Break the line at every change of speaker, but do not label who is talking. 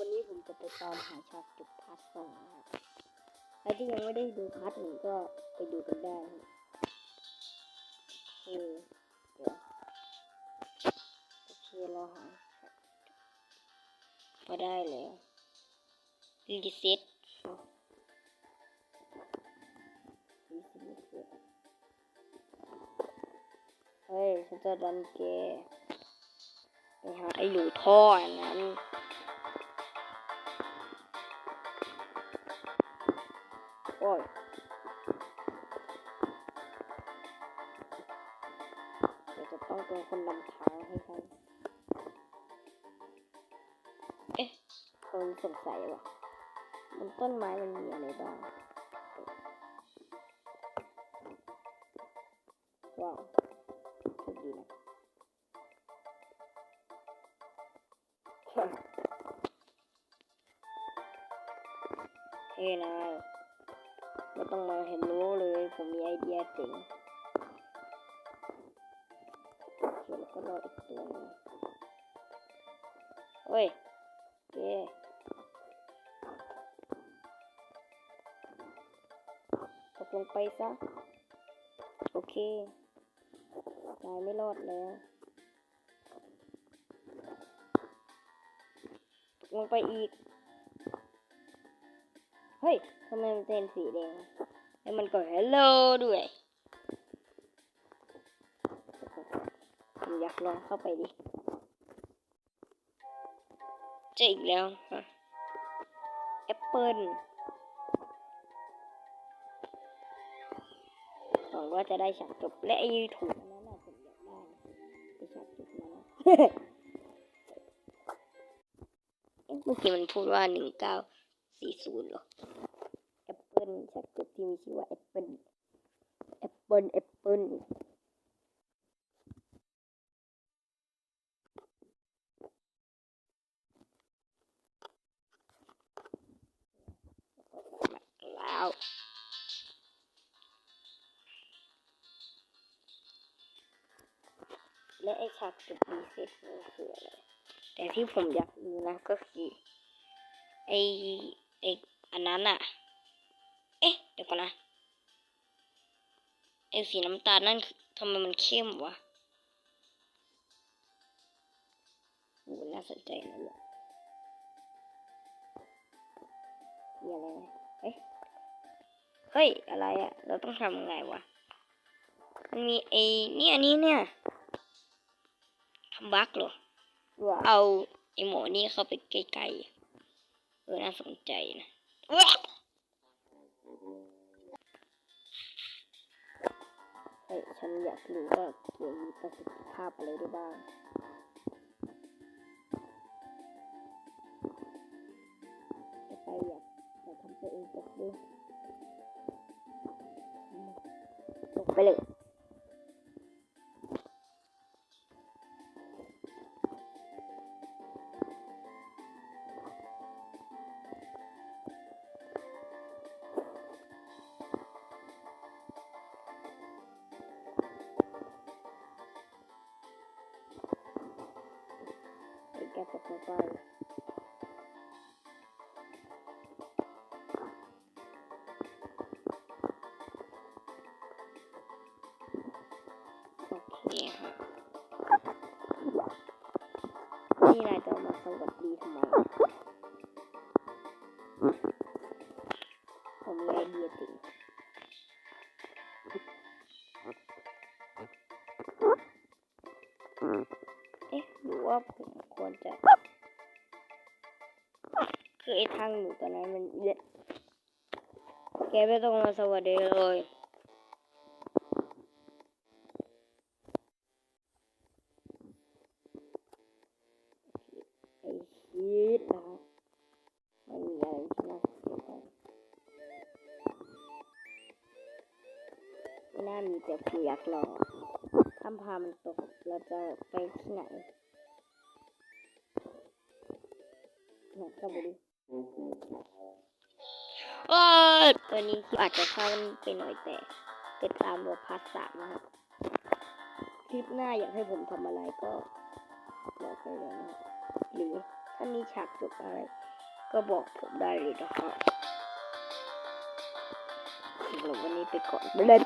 วันนี้ผมจะไปตามหาฉากจบพาร์ทสองนะครับใครที่ยังไม่ได้ดูพาร์ทหนึ่งก็ไปดูกันได้ครับเออเดี๋ยวโอเครอหามาได้แล้วรีเซ็ตเฮ้ยฉันจะดันแกไปหาไอ้หนูท่ออันนั้ นโอ้ยเดี๋ยวจะต้องเป็นคนนำทางให้ฉันเอ๊ะคนสงสัยว่ะบนต้นไม้มันมีอะไรบ้างว้าวโชคดีนะเฮ้ยนาย ต้องมาเห็นรู้เลย ผมมีไอเดียเจ๋งเคแล้วก็รออีกตัวนึงเฮ้ยโอเคตกลงไปซะ โอเคนายไม่รอดแล้วตกลงไปอีก เฮ้ยทำไมมันเป็นสีแดงแล้วมันก็ฮัลโหลด้วยผมอยากลองเข้าไปดิเจออีกแล้วฮะแอปเปิลหวังว่าจะได้ฉากจบและไอ้ถุงนั้นน่ะผมอยากได้นะไอ้ฉากจบนั้นนะเอ๊ะเมื่อกี้มันพูดว่าหนึ่งเก้าสี่ศูนย์หรอ อปเปิลฉากจบที่มีชื่อว่าแอปเปิลแอปเปิลแอปเปิลแล้วและไอฉากจบรีเซ็ตมันคืออะไร แต่ที่ผมอยากรู้นะก็คือ ไอไออันนั้นอะเอ๊ะ ดี๋ยวก่อนนะไอสีน้ำตาลนั่นคือทำไมมันเข้มวะโหน่าสนใจนะเนี่ยมีอะไรไหมเอ๊ะเฮ้ย อะไรอะเราต้องทำไงวะ มันมีไอเนี่ยนี่เนี่ยทำบั๊กเหรอ เอาไอหมอนี่เข้าไปใกล้ๆเออน่าสนใจนะ เอ้ฉันอยากรู้ว่าเกมมีประสิทธิภาพอะไรได้บ้างจะไปอยากอยากทำตัวเองตกด้วยตกไปเลย ไอ้แกตกลงไปโอเคฮะนี่นาย ควรจะคือไอ้ทางหนูตอนนั้นมันเยอะแกไม่ต้องมาสวัสดีเลยไอ้ชีตนะครับมันมีอะไรที่น่าม่น่ามีแต่ผู้ยากลอถ้าพามันตกเราจะไปที่ไหน เนี่ยเข้าไปดิว้าวตัวนี้คืออาจจะเข้าไปหน่อยแต่ติดตามรถพาร์ทสามนะครับ คลิปหน้าอยากให้ผมทำอะไรก็บอกได้เลยนะครับหรือทถ้ามีฉากจบอะไร ก็บอกผมได้เลยนะครับสำหรับวันนี้ไปก่อนเล่น